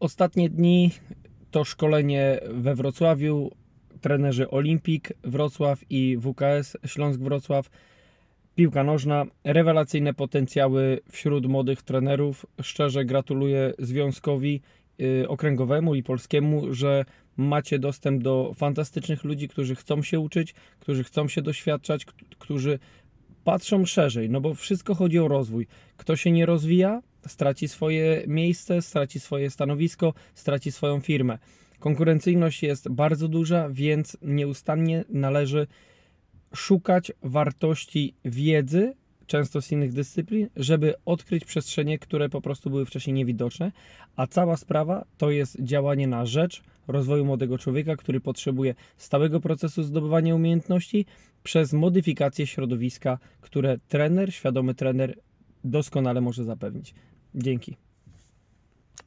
Ostatnie dni to szkolenie we Wrocławiu, trenerzy Olimpik Wrocław i WKS Śląsk Wrocław. Piłka nożna, rewelacyjne potencjały wśród młodych trenerów. Szczerze gratuluję Związkowi y, Okręgowemu i Polskiemu, że macie dostęp do fantastycznych ludzi, którzy chcą się uczyć, którzy chcą się doświadczać, którzy patrzą szerzej, no bo wszystko chodzi o rozwój. Kto się nie rozwija, straci swoje miejsce, straci swoje stanowisko, straci swoją firmę. Konkurencyjność jest bardzo duża, więc nieustannie należy szukać wartości wiedzy, często z innych dyscyplin, żeby odkryć przestrzenie, które po prostu były wcześniej niewidoczne, a cała sprawa to jest działanie na rzecz rozwoju młodego człowieka, który potrzebuje stałego procesu zdobywania umiejętności przez modyfikację środowiska, które trener, świadomy trener doskonale może zapewnić. Dzięki.